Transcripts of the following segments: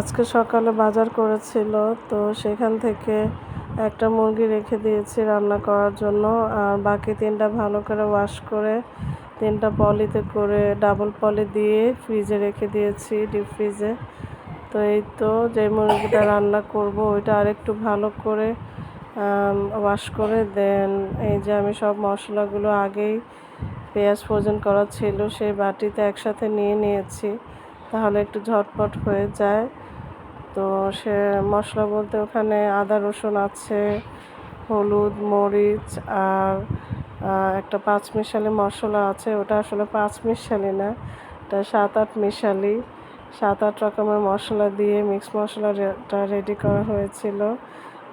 আজকে সকালে বাজার করেছিল, তো সেখান থেকে একটা মুরগি রেখে দিয়েছি রান্না করার জন্য। আর বাকি তিনটা ভালো করে ওয়াশ করে, তিনটা পলিতে করে ডাবল পলি দিয়ে ফ্রিজে রেখে দিয়েছি ডিপ ফ্রিজে তো এই তো যে মুরগিটা রান্না করব, ওইটা আরেকটু ভালো করে ওয়াশ করে দেন এই যে আমি সব মশলাগুলো আগেই পেঁয়াজ ফ্রোজেন করা ছিল, সেই বাটিতে একসাথে নিয়ে নিয়েছি, তাহলে একটু ঝটপট হয়ে যায়। তো সে মশলা বলতে ওখানে আদা রসুন আছে, হলুদ, মরিচ আর একটা পাঁচ মিশালি মশলা আছে। ওটা আসলে পাঁচ মিশালি না এটা সাত আট মিশালি। সাত আট রকমের মশলা দিয়ে মিক্স মশলাটা রেডি করা হয়েছিল।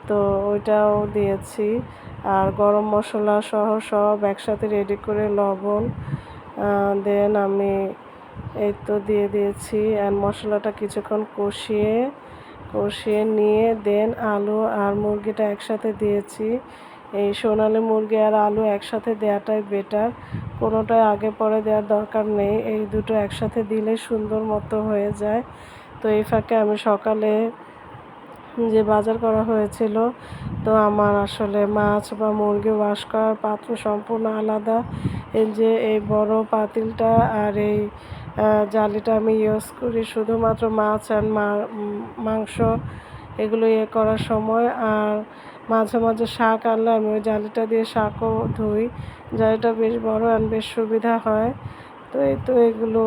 তো ওইটাও দিয়েছি। আর গরম মশলা সহ সব একসাথে রেডি করে লবণ দেন আমি এই তো দিয়ে দিয়েছি। আর মশলাটা কিছুক্ষণ কষিয়ে কষিয়ে নিয়ে দেন আলু আর মুরগিটা একসাথে দিয়েছি। এই সোনালি মুরগি আর আলু একসাথে দেওয়াটাই বেটার কোনোটাই আগে পরে দেওয়ার দরকার নেই। এই দুটো একসাথে দিলে সুন্দর মতো হয়ে যায়। তো এই ফাঁকে আমি সকালে যে বাজার করা হয়েছিল, তো আমার আসলে মাছ বা মুরগি ওয়াশ করার পাত্র সম্পূর্ণ আলাদা। এই যে এই বড় পাতিলটা আর এই জালিটা আমি ইউজ করি শুধুমাত্র মাছ আর মাংস এগুলো ইয়ে করার সময়। আর মাঝে মাঝে শাক আনলে আমি ওই জালিটা দিয়ে শাকও ধুই। জালিটা বেশ বড় আর বেশ সুবিধা হয়। তো এই তো এগুলো,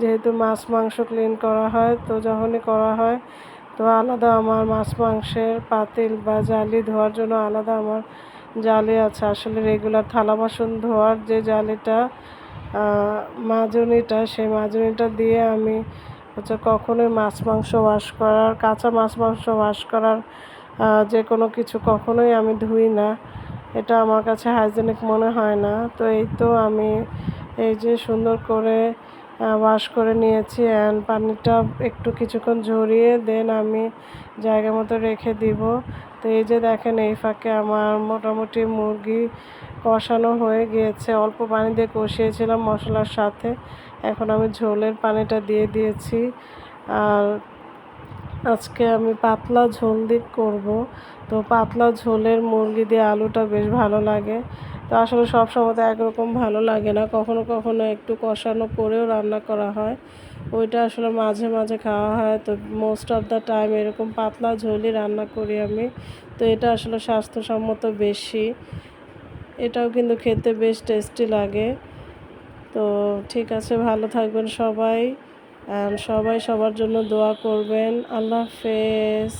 যেহেতু মাছ মাংস ক্লিন করা হয়, তো যখনই করা হয়, তো আলাদা আমার মাছ মাংসের পাতিল বা জালি ধোয়ার জন্য আলাদা আমার জালি আছে। আসলে রেগুলার থালা বাসন ধোয়ার যে জালিটা মাজনিটা সেই মাজনিটা দিয়ে আমি হচ্ছে কখনোই মাছ, মাংস ওয়াশ করার, কাঁচা মাছ, মাংস ওয়াশ করার যে কোনো কিছু কখনোই আমি ধুই না। এটা আমার কাছে হাইজেনিক মনে হয় না। তো এই তো আমি এই যে সুন্দর করে ওয়াশ করে নিয়েছি অ্যান্ড পানিটা একটু কিছুক্ষণ ঝরিয়ে দেন আমি জায়গা মতো রেখে দিব। তো এই যে দেখেন এই ফাঁকে আমার মোটামুটি মুরগি কষানো হয়ে গিয়েছে। অল্প পানি দিয়ে কষিয়েছিলাম মশলার সাথে। এখন আমি ঝোলের পানিটা দিয়ে দিয়েছি। আর আজকে আমি পাতলা ঝোল দিয়ে করব। তো পাতলা ঝোলের মুরগি দিয়ে আলুটা বেশ ভালো লাগে। তো আসলে সব সময় তো একরকম ভালো লাগে না। কখনো কখনো একটু কষানো করেও রান্না করা হয়। ওইটা আসলে মাঝে মাঝে খাওয়া হয়। তো মোস্ট অফ দ্য টাইম এরকম পাতলা ঝোলই রান্না করি আমি। তো এটা আসলে স্বাস্থ্যসম্মত বেশি। এটাও কিন্তু খেতে বেশ টেস্টি লাগে। তো ঠিক আছে, ভালো থাকবেন সবাই। সবাই সবার জন্য দোয়া করবেন। আল্লাহ হাফেজ।